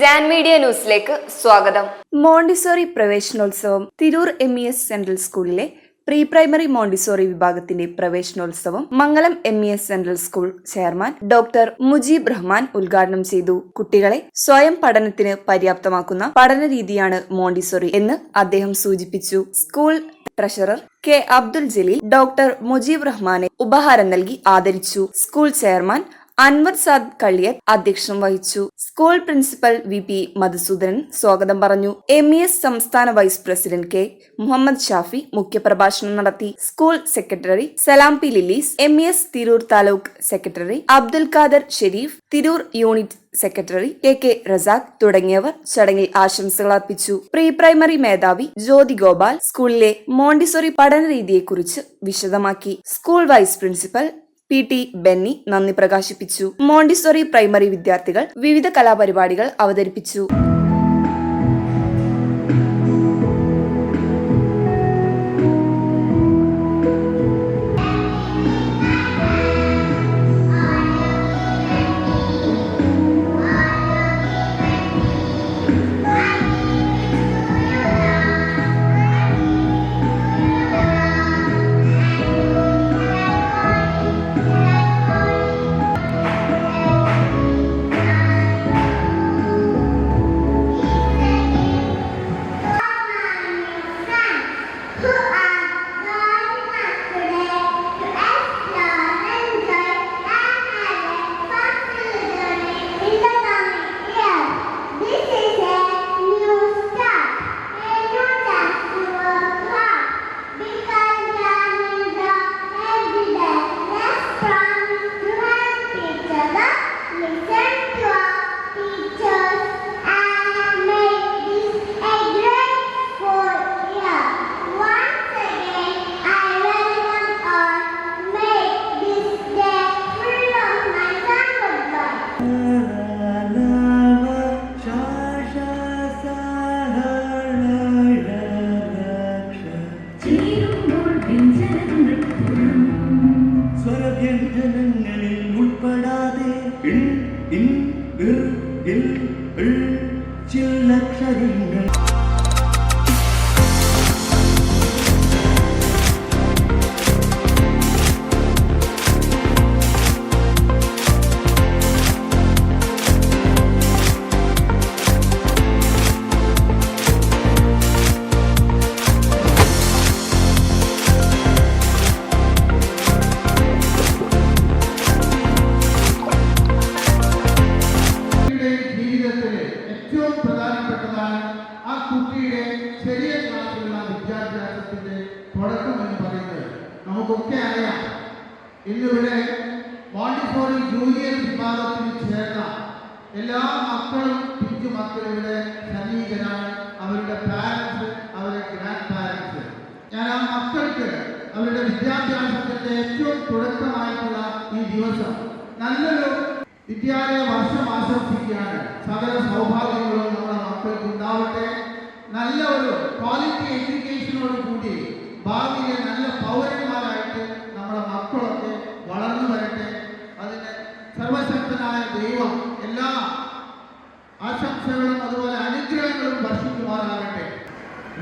Jan media ന്യൂസിലേക്ക് സ്വാഗതം. Montessori പ്രവേശനോത്സവം Tirur M E S central സ്കൂളിലെ പ്രീ പ്രൈമറി മോണ്ടിസോറി വിഭാഗത്തിന്റെ പ്രവേശനോത്സവം മംഗളം M E S central school chairman doctor Mujeeb Rahman ഉദ്ഘാടനം ചെയ്തു. കുട്ടികളെ സ്വയം പഠനത്തിന് പര്യാപ്തമാക്കുന്ന പഠന രീതിയാണ് മോണ്ടിസോറി എന്ന് അദ്ദേഹം സൂചിപ്പിച്ചു. School treasurer K Abdul Jaleel doctor Mujeeb റഹ്മാനെ ഉപഹാരം നൽകി ആദരിച്ചു. സ്കൂൾ ചെയർമാൻ അൻവർ സാദ് കളിയർ അധ്യക്ഷം വഹിച്ചു. School principal V P Madhusoodanan സ്വാഗതം പറഞ്ഞു. എം ഇ എസ് സംസ്ഥാന vice president K Muhammad Shafi മുഖ്യപ്രഭാഷണം നടത്തി. School secretary Salam P Lillies M E S Tirur taluk secretary Abdul Khader Shareef Tirur unit secretary K K Razak തുടങ്ങിയവർ ചടങ്ങിൽ ആശംസകൾ അർപ്പിച്ചു. Pre primary മേധാവി ജ്യോതി ഗോപാൽ സ്കൂളിലെ മോണ്ടിസോറി പഠന രീതിയെക്കുറിച്ച് വിശദമാക്കി. School vice principal P T Benny നന്ദി പ്രകാശിപ്പിച്ചു. മോണ്ടിസോറി പ്രൈമറി വിദ്യാർത്ഥികൾ വിവിധ കലാപരിപാടികൾ അവതരിപ്പിച്ചു. നമുക്കൊക്കെ അറിയാം ഇന്നിവിടെ മോണ്ടിസോറി ജൂനിയർ വിഭാഗത്തിൽ ചേർന്ന എല്ലാ മക്കളും പിഞ്ചു മക്കളും ഇവിടെ സന്നിഹിതരാണ് അവരുടെ പാരൻസ് അവരുടെ ഗ്രാൻഡ് പാരൻസ് ഞാൻ ആ മക്കൾക്ക് അവരുടെ വിദ്യാഭ്യാസത്തിന്റെ ഏറ്റവും തുടക്കമായിട്ടുള്ള ഈ ദിവസം നല്ലൊരു വിദ്യാലയ വർഷം ആശംസിക്കുകയാണ്. സകല സൗഭാഗ്യങ്ങളും നമ്മുടെ മക്കൾക്ക് ഉണ്ടാവട്ടെ. നല്ല ഒരു ക്വാളിറ്റി എഡ്യൂക്കേഷനോട് കൂടി ഭാവിയിലെ നല്ല പൗരന്മാരായിട്ട് നമ്മുടെ മക്കളൊക്കെ വളർന്നു വരട്ടെ. അതിന് സർവശക്തനായ ദൈവം എല്ലാ ആശംസകളും അതുപോലെ അനുഗ്രഹങ്ങളും വർഷിക്കുമാറാകട്ടെ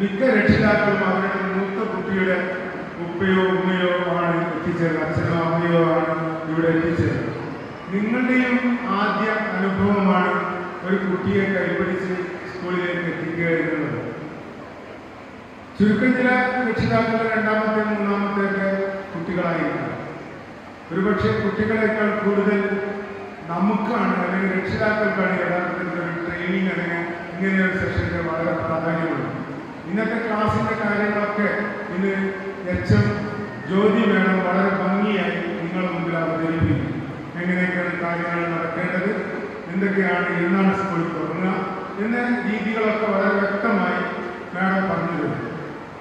മിക്ക രക്ഷിതാക്കളും അവരുടെ മൂത്ത കുട്ടിയുടെ ഉപ്പയോ ഉമ്മയോ ആണ് എത്തിച്ചത് അച്ഛനോ അമ്മയോ ആണ് ഇവിടെ എത്തിച്ചത് നിങ്ങളുടെയും ആദ്യ അനുഭവമാണ് ഒരു കുട്ടിയെ കൈപിടിച്ച് സ്കൂളിലേക്ക് എത്തിക്കുക എന്നുള്ളത്. ചുരുക്കം ചില രക്ഷിതാക്കളുടെ രണ്ടാമത്തെ മൂന്നാമത്തെ ഒക്കെ കുട്ടികളായിരിക്കും ഒരുപക്ഷെ കുട്ടികളെക്കാൾ കൂടുതൽ നമുക്കാണ് അല്ലെങ്കിൽ രക്ഷിതാക്കൾക്കാണ് യഥാർത്ഥത്തിൽ ഒരു ട്രെയിനിങ് അല്ലെങ്കിൽ ഇങ്ങനെയൊരു ഒരു സെഷന്റെ വളരെ പ്രാധാന്യമുള്ളത്. ഇന്നത്തെ ക്ലാസ്സിന്റെ കാര്യങ്ങളൊക്കെ ഇന്ന് എച്ച് എം ജ്യോതി വേണം വളരെ ഭംഗിയായി നിങ്ങളുടെ മുമ്പിൽ അവതരിപ്പിക്കും എങ്ങനെയൊക്കെയാണ് കാര്യങ്ങൾ നടക്കേണ്ടത്? എന്തൊക്കെയാണ് എന്നാണ് സ്കൂളിൽ തുടങ്ങുക? എന്ന രീതികളൊക്കെ വളരെ വ്യക്തമായി മാഡം പറഞ്ഞു തരും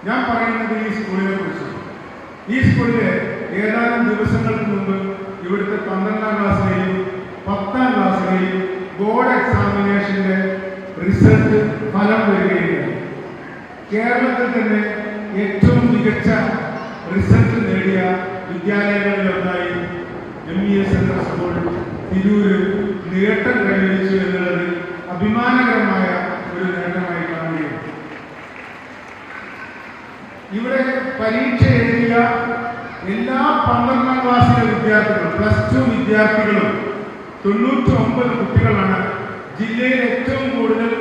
ഞാൻ പറയുന്നത് ഈ സ്കൂളിനെ കുറിച്ചാണ് ഈ സ്കൂളിൽ ഏതാനും ദിവസങ്ങൾക്ക് മുമ്പ് ഇവിടുത്തെ പന്ത്രണ്ടാം ക്ലാസ്സിലെയും പത്താം ക്ലാസ്സിലെയും ബോർഡ് എക്സാമിനേഷന്റെ റിസൾട്ട് ഫലം വരികയുണ്ടായി കേരളത്തിൽ തന്നെ ഏറ്റവും മികച്ച റിസൾട്ട് നേടിയ വിദ്യാലയങ്ങളിലൊന്നായി എം ഇ എസ് എന്ന സ്കൂൾ തിരൂര് നേട്ടം കൈവരിച്ചു എന്നുള്ളത് പരീക്ഷ എഴുതിയ എല്ലാ പന്ത്രണ്ടാം ക്ലാസ്സിലെ വിദ്യാർത്ഥികളും പ്ലസ് ടു വിദ്യാർത്ഥികളും തൊണ്ണൂറ്റി ഒമ്പത് കുട്ടികളാണ് ജില്ലയിൽ ഏറ്റവും കൂടുതൽ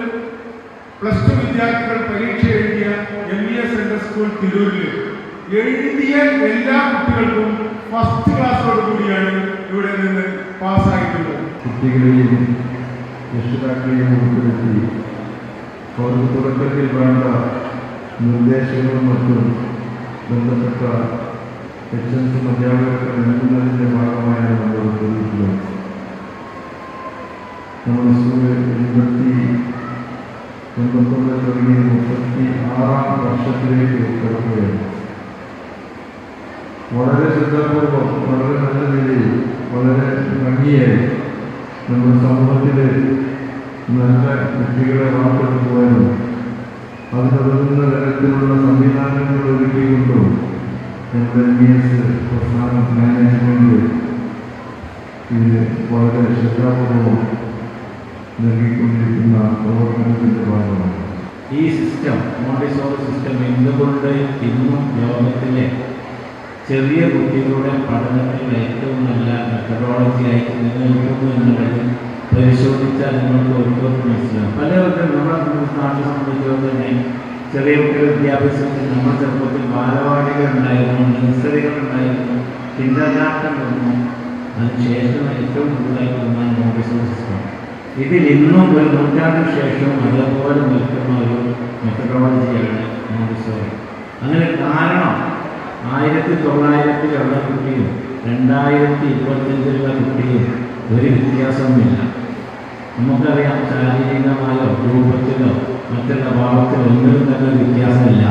പ്ലസ് ടു വിദ്യാർത്ഥികൾ പരീക്ഷ എഴുതിയ M E S central school തിരൂരിൽ എഴുതിയ എല്ലാ കുട്ടികൾക്കും ഫസ്റ്റ് ക്ലാസ്സോട് കൂടിയാണ് ഇവിടെ നിന്ന് പാസ്സായിട്ടുള്ളത് കുട്ടികളെയും രക്ഷിതാക്കളെയും തുടക്കത്തിൽ വേണ്ട നിർദ്ദേശങ്ങളും മറ്റും ബന്ധപ്പെട്ട എച്ച് എസ് അധ്യാപകർക്ക് നൽകുന്നതിന്റെ ഭാഗമായാണ് നമ്മൾ ഉദ്ദേശിക്കുന്നത് നമ്മുടെ സ്കൂളിൽ എൺപത്തി എൺപത്തൊന്ന് തുടങ്ങി മുപ്പത്തി ആറാം വർഷത്തിലേക്ക് കിടക്കുകയാണ്. വളരെ ശ്രദ്ധാപൂർവം വളരെ നല്ല രീതിയിൽ വളരെ ഭംഗിയായി നമ്മുടെ സമൂഹത്തിൽ നല്ല കുട്ടികളെ വാർത്തെടുക്കുവാനും അതിനുതകുന്ന തരത്തിലുള്ള സംവിധാനങ്ങൾ ഒരുക്കിക്കൊണ്ടും എം ഇ എസ് പ്രസ്ഥാന മാനേജ്മെന്റ് ഇത് വളരെ ശ്രദ്ധാപൂർവം നൽകിക്കൊണ്ടിരിക്കുന്ന പ്രവർത്തനത്തിന്റെ ഭാഗമാണ്. ഈ സിസ്റ്റം മോണ്ടിസോറി സിസ്റ്റം എന്തുകൊണ്ട് ഇന്നും ലോകത്തിലെ ചെറിയ കുട്ടികളുടെ പഠനത്തിൽ ഏറ്റവും നല്ല മെത്തഡോളജിയായി നിലനിൽക്കുന്നു എന്നുള്ളത് പരിശോധിച്ചാൽ നിങ്ങൾക്ക് ഓരോരുത്തർക്കും മനസ്സിലാവും. പലവർക്കും നമ്മുടെ നാട്ടിൽ സംബന്ധിച്ചോളം തന്നെ ചെറിയ കുട്ടികൾ വിദ്യാഭ്യാസത്തിൽ നമ്മുടെ ചെറുപ്പത്തിൽ ബാലവാടികളുണ്ടായിരുന്നു ഉണ്ടായിരുന്നു കിൻഡർഗാർട്ടൻ വന്നു. അതിനുശേഷം ഏറ്റവും കൂടുതലായി വന്നാൽ മോണ്ടിസോറി സിസ്റ്റം ഇതിൽ ഇന്നും ഒരു നൂറ്റാണ്ടിന് ശേഷം അതേപോലെ നിൽക്കുന്ന ഒരു മെത്തഡോളജിയാണ് മോണ്ടിസോറി അങ്ങനെ കാരണം ആയിരത്തി തൊള്ളായിരത്തിലുള്ള കുട്ടിയും രണ്ടായിരത്തി ഇരുപത്തഞ്ചിലുള്ള കുട്ടിയും ഒരു വ്യത്യാസവുമില്ല. നമുക്കറിയാം ശാരീരികമായോ രൂപത്തിലോ മറ്റുള്ള ഭാവത്തിലോ ഒന്നിലും തന്നെ വ്യത്യാസമില്ല.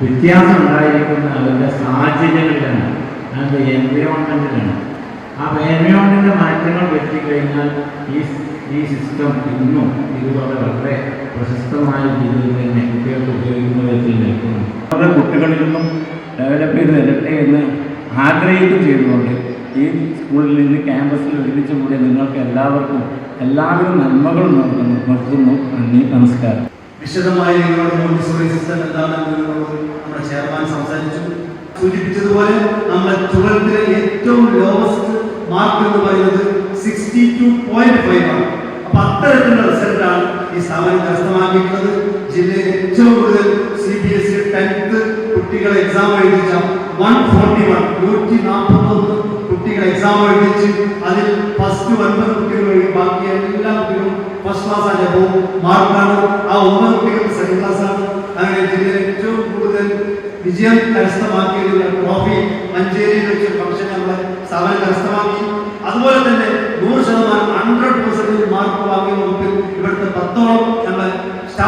വ്യത്യാസം ഉണ്ടായിരിക്കുന്ന അവരുടെ സാഹചര്യങ്ങളിലാണ് അതിന്റെ എൻവിറോൺമെന്റിലാണ് ആ എൻവയോൺമെന്റിന്റെ മാറ്റങ്ങൾ വരുത്തിക്കഴിഞ്ഞാൽ ഈ ഈ സിസ്റ്റം ഇന്നും ഇതുപോലെ വളരെ പ്രശസ്തമായ രീതിയിൽ തന്നെ കുട്ടികൾക്ക് ഉപയോഗിക്കുന്ന വിധത്തിൽ നിൽക്കുന്നു. അവരുടെ കുട്ടികളിൽ നിന്നും ഡെവലപ്പ് ചെയ്ത് വരട്ടെ എന്ന് ആഗ്രഹിക്കുകയും ചെയ്തുകൊണ്ട് ഈ സ്കൂളിൽ നിന്ന് ക്യാമ്പസിൽ ഒരുമിച്ച് കൂടി നിങ്ങൾക്ക് എല്ലാവർക്കും എല്ലാവിധ നന്മകളും നൽകുന്നു. നിർത്തുന്നു. നന്ദി. നമസ്കാരം. വിശദമായി നിങ്ങളോട് നമ്മുടെ ചെയർമാൻ സൂചിപ്പിച്ചതുപോലെ നമ്മുടെ ട്വൽത്തിലെ ഏറ്റവും ലോവസ്റ്റ് മാർക്ക് എന്ന് പറയുന്നത് സിക്സ്റ്റി ടു പോയിന്റ് ഫൈവ് ആണ്. അപ്പൊ അത്തരത്തിലുള്ള റിസൾട്ടാണ് ഈ സ്ഥാപനം കരസ്ഥമാക്കിയിട്ടുള്ളത്. ജില്ലയിൽ ഏറ്റവും കൂടുതൽ C B S E tenth കുട്ടികൾ എക്സാം എഴുതിച്ച വൺ ഫോർട്ടി വൺ നൂറ്റി നാൽപ്പത്തൊന്ന് കുട്ടികൾ എക്സാം എഴുതിച്ച് അതിൽ ഫസ്റ്റ് ഒൻപത് കുട്ടികൾ ഒഴികെ ബാക്കി എല്ലാ കുട്ടികളും ഫസ്റ്റ് ക്ലാസ് ആണ് പോകും മാർക്കാണ് ആ ഒമ്പത് കുട്ടികൾ സെക്കൻഡ് ക്ലാസ് ആണ്. അങ്ങനെ ജില്ലയിൽ ഏറ്റവും കൂടുതൽ വിജയം കരസ്ഥമാക്കിയതിനുള്ള ട്രോഫി മഞ്ചേരിയിൽ വെച്ച് ഫംഗ്ഷൻ നമ്മളെ സ്ഥാപനം കരസ്ഥമാക്കി. അതുപോലെ തന്നെ നൂറ് ശതമാനം ഹൺഡ്രഡ് പെർസെന്റേജ് മാർക്ക് വാങ്ങിയ വകുപ്പിൽ ഇവിടുത്തെ പത്തോളം നമ്മളെ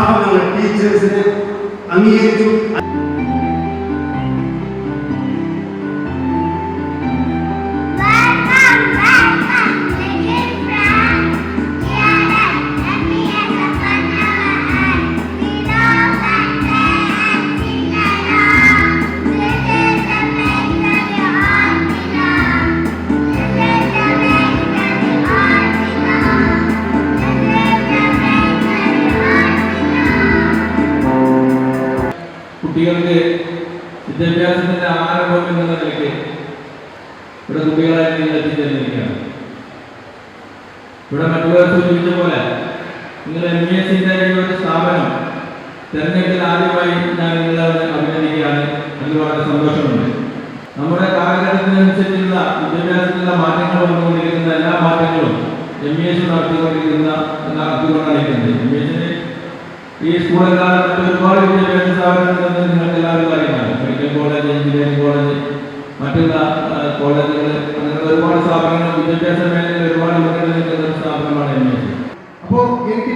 അംഗങ്ങളെ ടീച്ചേഴ്സിനെ അംഗീകരിച്ചു. ഇവിടെ മറ്റുള്ളവർ സൂചിപ്പിച്ച പോലെ നിങ്ങൾ എം എസിന്റെ ഒരു സ്ഥാപനം തെരഞ്ഞെടുപ്പിൽ ആദ്യമായി ഞാൻ നിങ്ങളെ അഭിനന്ദിക്കുകയാണ്. അതിൽ വളരെ സന്തോഷമുണ്ട്. നമ്മുടെ കാലഘട്ടത്തിനനുസരിച്ചുള്ള വിദ്യാഭ്യാസത്തിലുള്ള മാറ്റങ്ങൾ വന്നുകൊണ്ടിരിക്കുന്ന എല്ലാ മാറ്റങ്ങളും എം എസ് നടത്തിക്കൊണ്ടിരിക്കുന്ന നടത്തിക്കൊണ്ടായിരിക്കുന്നത് എം ബി ഈ സ്കൂളല്ലാതെ ഒരുപാട് വിദ്യാഭ്യാസ സ്ഥാപനങ്ങളുണ്ടെന്ന് നിങ്ങൾക്ക് എല്ലാവരും അറിയാം. മെഡിക്കൽ കോളേജ് എഞ്ചിനീയറിംഗ് കോളേജ് മറ്റുള്ള കോളേജുകൾ അങ്ങനെയുള്ള ഒരുപാട് സ്ഥാപനങ്ങൾ വിദ്യാഭ്യാസ മേഖലയിൽ ഒരുപാട് മുന്നേറി നിൽക്കുന്ന ഒരു സ്ഥാപനമാണ് എം എസ് അപ്പോൾ എനിക്ക്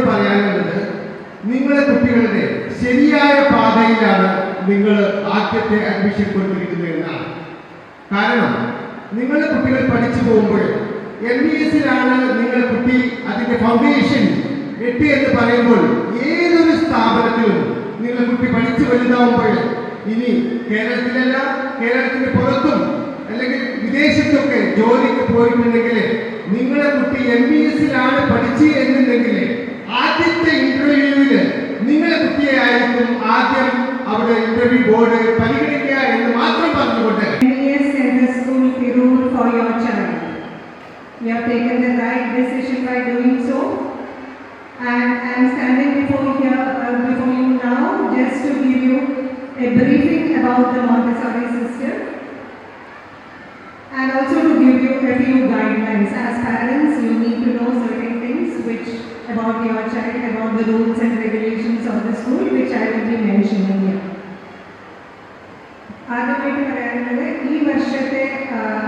പാരൻസിനോട് പറയാനുള്ളത് നിങ്ങളെ കുട്ടികളുടെ ശരിയായ പാതയിലാണ് നിങ്ങൾ ആദ്യത്തെ അഡ്മിഷൻ കൊടുത്തിരിക്കുന്നത് എന്നാണ് കാരണം നിങ്ങളുടെ കുട്ടികൾ പഠിച്ചു പോകുമ്പോൾ എം ബി എസിലാണ് നിങ്ങളുടെ കുട്ടി അതിന്റെ ഫൗണ്ടേഷൻ എട്ട് എന്ന് പറയുമ്പോൾ ഏതൊരു സ്ഥാപനത്തിലും നിങ്ങളുടെ കുട്ടി പഠിച്ചു വലുതാവുമ്പോൾ ഇനി കേരളത്തിലല്ല കേരളത്തിന് പുറത്തും അല്ലെങ്കിൽ വിദേശത്തൊക്കെ ജോലിക്ക് പോയിട്ടുണ്ടെങ്കിൽ നിങ്ങളുടെ കുട്ടി എം ബി എസിലാണ് പഠിച്ചു എന്നുണ്ടെങ്കിൽ ആദ്യത്തെ ഇന്റർവ്യൂവിന് നിങ്ങളെ കുട്ടിയായിരിക്കും ആദ്യം അവിടെ ഇന്റർവ്യൂ ബോർഡ് പരിഗണിക്കുക എന്ന് മാത്രം പറഞ്ഞുകൊണ്ട് You have taken the right decision by doing so. And I'm standing before here, uh, before you now, just to give you a briefing about the Montessori system. and also to give you a few guidelines. As parents, you need to know certain things which about your about the rules and regulations of the school, which I will be mentioning here. ആദ്യമായിട്ട് പറയാനുള്ളത് ഈ വർഷത്തെ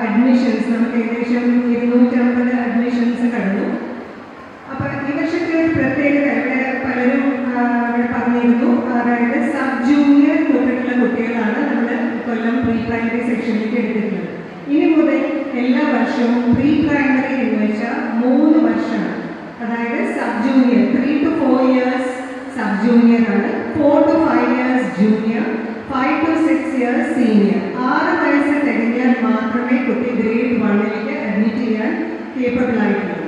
admissions നമുക്ക് ഏകദേശം ഇരുന്നൂറ്റമ്പത് admissions കണ്ടു അപ്പൊ ഈ വർഷത്തെ ഒരു പ്രത്യേകത ഇവിടെ പലരും ഇവിടെ പറഞ്ഞിരുന്നു. അതായത് സബ് ജൂനിയർ തൊട്ടിട്ടുള്ള കുട്ടികളാണ് നമ്മൾ കൊല്ലം പ്രീ പ്രൈമറി സെക്ഷനിലേക്ക് എടുത്തിട്ടുള്ളത്. ഇനി മുതൽ എല്ലാ വർഷവും പ്രീ പ്രൈമറി എന്ന് വെച്ചാൽ മൂന്ന് വർഷമാണ്. അതായത് sub junior three to four years sub junior ആണ്. Four to five years junior five to six years senior ആറ് വയസ്സ് തികഞ്ഞാൽ മാത്രമേ കുട്ടി ഗ്രേഡ് വണ്ണിലേക്ക് അഡ്മിറ്റ് ചെയ്യാൻ കേപ്പബിൾ ആയിട്ടുള്ളൂ.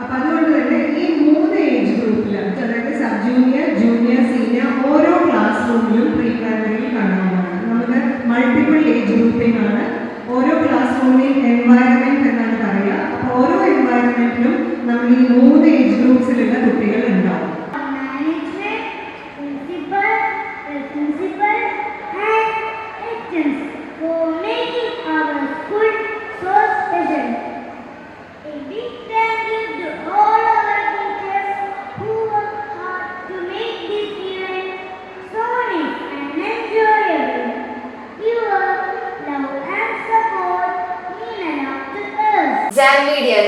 അപ്പൊ അതുകൊണ്ട് തന്നെ ഈ മൂന്ന് ഏജ് ഗ്രൂപ്പിൽ അതായത് സബ് ജൂനിയർ ജൂനിയർ സീനിയർ ഓരോ ക്ലാസ് റൂമിലും പ്രീ പ്രൈമറിയിൽ കാണാവുന്നതാണ്. നമുക്ക് മൾട്ടിപ്പിൾ ഏജ് ഗ്രൂപ്പിംഗ് ആണ് ഓരോ ക്ലാസ് റൂമിലെയും എൻവയറമെന്റ് എന്നാണ് പറയുക. അപ്പോൾ ഓരോ എൻവയറമെന്റിലും നമ്മൾ ഈ മൂന്ന് ഏജ് ഗ്രൂപ്പ്സിലുള്ള കുട്ടികൾ ഉണ്ടാവും.